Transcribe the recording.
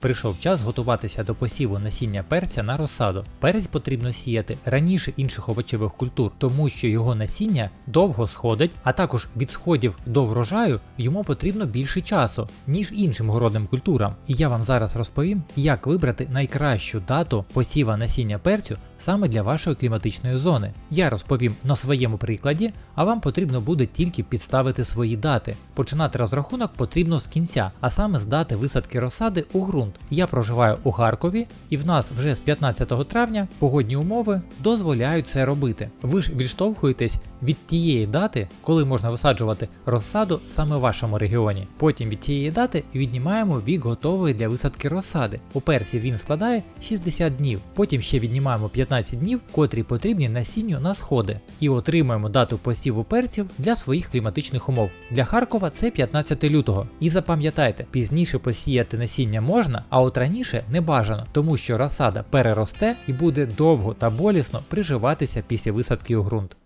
Прийшов час готуватися до посіву насіння перця на розсаду. Перець потрібно сіяти раніше інших овочевих культур, тому що його насіння довго сходить, а також від сходів до врожаю йому потрібно більше часу, ніж іншим городним культурам. І я вам зараз розповім, як вибрати найкращу дату посіва насіння перцю саме для вашої кліматичної зони. Я розповім на своєму прикладі, а вам потрібно буде тільки підставити свої дати. Починати розрахунок потрібно з кінця, а саме з дати висадки розсади у ґрунт. Я проживаю у Харкові, і в нас вже з 15 травня погодні умови дозволяють це робити. Ви ж відштовхуєтесь від тієї дати, коли можна висаджувати розсаду саме в вашому регіоні. Потім від цієї дати віднімаємо вік готової для висадки розсади. У перці він складає 60 днів. Потім ще віднімаємо 15 днів, котрі потрібні насінню на сходи, і отримуємо дату посіву перців для своїх кліматичних умов. Для Харкова це 15 лютого. І запам'ятайте, пізніше посіяти насіння можна, а от раніше не бажано, тому що розсада переросте і буде довго та болісно приживатися після висадки у ґрунт.